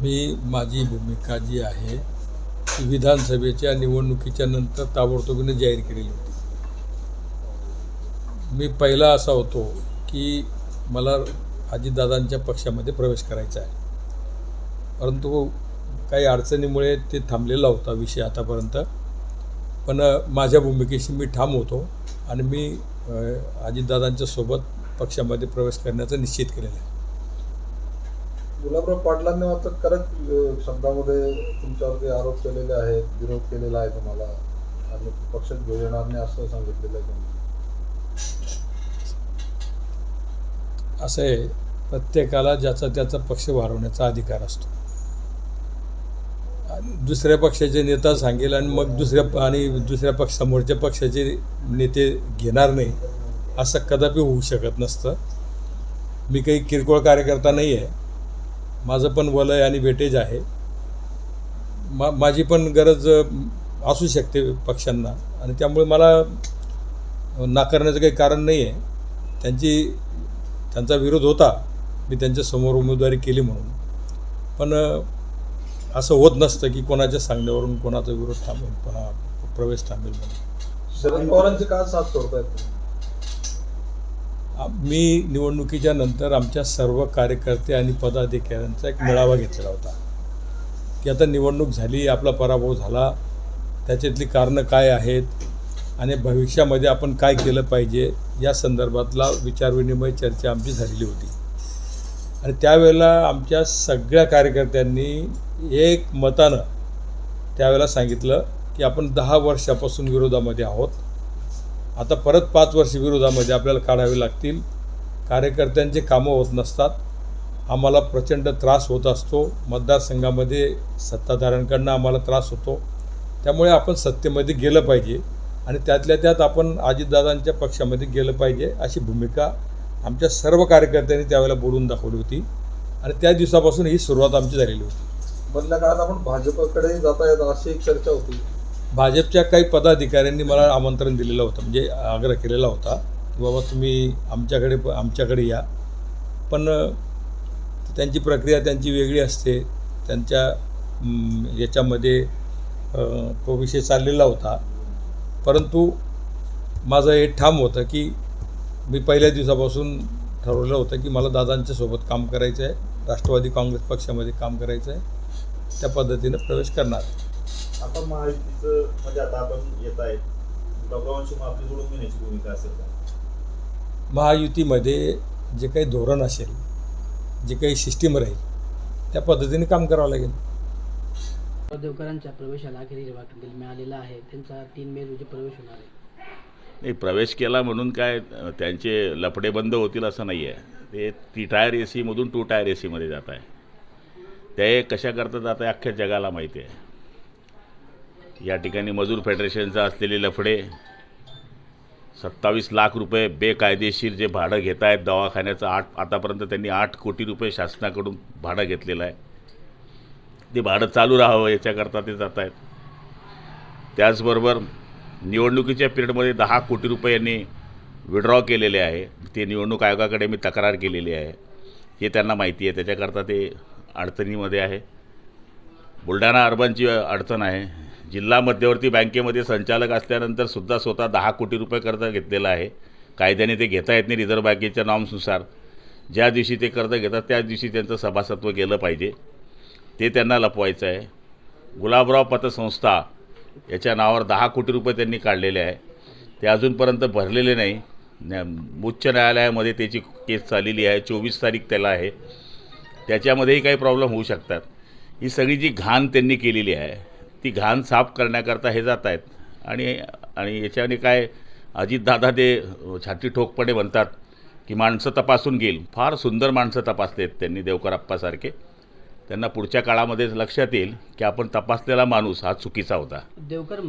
मी माझी भूमिका जी आहे ती विधानसभेच्या निवडणुकीच्या नंतर ताबडतोबीने जाहीर केलेली होती. मी पहिला असा होतो की मला अजितदादांच्या पक्षामध्ये प्रवेश करायचा आहे. परंतु काही अडचणीमुळे ते थांबलेला होता विषय आतापर्यंत. पण माझ्या भूमिकेशी मी ठाम होतो आणि मी अजितदादांच्या सोबत पक्षामध्ये प्रवेश करण्याचं निश्चित केलेलं आहे. गुलाबराव पाटलांनी मात्र करत अं, शब्दामध्ये तुमच्यावरती आरोप केलेले आहेत विरोध केलेला आहे तुम्हाला. आणि पक्षात घेऊ येणार नाही असं सांगितलेलं आहे त्यांनी असं आहे प्रत्येकाला ज्याचा त्याचा पक्ष वाढवण्याचा अधिकार असतो. आणि दुसऱ्या पक्षाचे नेता सांगेल आणि मग दुसऱ्या आणि दुसऱ्या पक्ष समोरच्या पक्षाचे नेते घेणार नाही असं कदापि होऊ शकत नसतं. मी काही किरकोळ कार्यकर्ता नाही आहे माझं पण वलय आणि वेटेज आहे. मा माझी पण गरज असू शकते पक्षांना आणि त्यामुळे मला नाकारण्याचं काही कारण नाही आहे त्यांची त्यांचा विरोध होता. मी त्यांच्यासमोर उमेदवारी केली म्हणून. पण असं होत नसतं की कोणाच्या सांगण्यावरून कोणाचा विरोध थांबेल प्रवेश थांबेल म्हणून. शरद पवारांचे का साथ सोडतायत? मी निवडणुकीच्या नंतर आमच्या सर्व कार्यकर्ते आणि पदाधिकाऱ्यांचा एक मेळावा घेतलेला होता. की आता निवडणूक झाली आपला पराभव झाला त्याच्यातली कारणं काय आहेत आणि भविष्यामध्ये आपण काय केलं पाहिजे या संदर्भातला विचारविनिमय चर्चा आमची झालेली होती. आणि त्यावेळेला आमच्या सगळ्या कार्यकर्त्यांनी एक मतानं त्यावेळेला सांगितलं की आपण दहा वर्षापासून विरोधामध्ये आहोत. आता परत पाच वर्ष विरोधामध्ये आपल्याला काढावे लागतील. कार्यकर्त्यांचे कामं होत नसतात. आम्हाला प्रचंड त्रास होत असतो. मतदारसंघामध्ये सत्ताधाऱ्यांकडनं आम्हाला त्रास होतो. त्यामुळे आपण सत्तेमध्ये गेलं पाहिजे आणि त्यातल्या त्यात आपण अजितदादांच्या पक्षामध्ये गेलं पाहिजे अशी भूमिका आमच्या सर्व कार्यकर्त्यांनी त्यावेळेला बोलून दाखवली होती. आणि त्या दिवसापासून ही सुरुवात आमची झालेली होती. मधल्या काळात आपण भाजपकडे जाता येत अशी एक चर्चा होती. भाजपच्या काही पदाधिकाऱ्यांनी मला आमंत्रण दिलेलं होतं म्हणजे आग्रह केलेला होता की बाबा तुम्ही आमच्याकडे आमच्याकडे या. पण त्यांची प्रक्रिया त्यांची वेगळी असते. त्यांच्या याच्यामध्ये तो विषय चाललेला होता. परंतु माझं हे ठाम होतं की मी पहिल्या दिवसापासून ठरवलं होतं की मला दादांच्या सोबत काम करायचं आहे राष्ट्रवादी काँग्रेस पक्षामध्ये काम करायचं आहे त्या पद्धतीनं प्रवेश करणार. आपण महायुतीचं म्हणजे आता आपण येत आहेत. मग आपली जोडून घेण्याची भूमिका असेल महायुतीमध्ये जे काही धोरण असेल जे काही सिस्टीम राहील त्या पद्धतीने काम करावं लागेल. देवकरांच्या प्रवेशाला अखेरीस वाटतील मिळालेला आहे. त्यांचा तीन मे रोजी प्रवेश होणार आहे. नाही प्रवेश केला म्हणून काय त्यांचे लफडे बंद होतील असं नाही आहे ते ती टायर ए सीमधून टू टायर ए सीमध्ये जात आहे. ते कशा करता जात आहे अख्ख्या जगाला माहिती आहे. या ठिकाणी मजूर फेडरेशनचा असलेले लफडे सत्तावीस लाख रुपये बेकायदेशीर जे भाडं घेत आहेत दवाखान्याचं आठ आतापर्यंत त्यांनी आठ कोटी रुपये शासनाकडून भाडं घेतलेलं आहे. ते भाडं चालू राहावं याच्याकरता ते जात आहेत त्याचबरोबर निवडणुकीच्या पिरियडमध्ये दहा कोटी रुपये यांनी विड्रॉ केलेले आहे. ते निवडणूक आयोगाकडे मी तक्रार केलेली आहे. हे त्यांना माहिती आहे. त्याच्याकरता ते अडचणीमध्ये आहे. बुलढाणा अर्बनची अडचण आहे. जिल्हा मध्यवर्ती बँकेमध्ये संचालक असल्यानंतर सुद्धा स्वतः दहा कोटी रुपये कर्ज घेतलेलं आहे. कायद्याने ते घेता येत नाही रिझर्व्ह बँकेच्या नॉर्म्सनुसार. ज्या दिवशी ते कर्ज घेतात त्याच दिवशी त्यांचं सभासत्व गेलं पाहिजे. ते त्यांना लपवायचं आहे. गुलाबराव पतसंस्था याच्या नावावर दहा कोटी रुपये त्यांनी काढलेले आहे. ते अजूनपर्यंत भरलेले नाही. न्या- उच्च न्यायालयामध्ये त्याची केस चाललेली आहे. चोवीस तारीख त्याला आहे. त्याच्यामध्येही काही प्रॉब्लेम होऊ शकतात. ही सगळी जी घाण त्यांनी केलेली आहे ती घाण साफ करण्याकरता हे जात आहेत. आणि आणि याच्याने काय अजितदादा ते छाती ठोकपणे म्हणतात की माणसं तपासून घेईल. फार सुंदर माणसं तपासलेत त्यांनी देवकराप्पासारखे त्यांना पुढच्या काळामध्ये लक्षात येईल की आपण तपासलेला माणूस हा चुकीचा होता. देवकर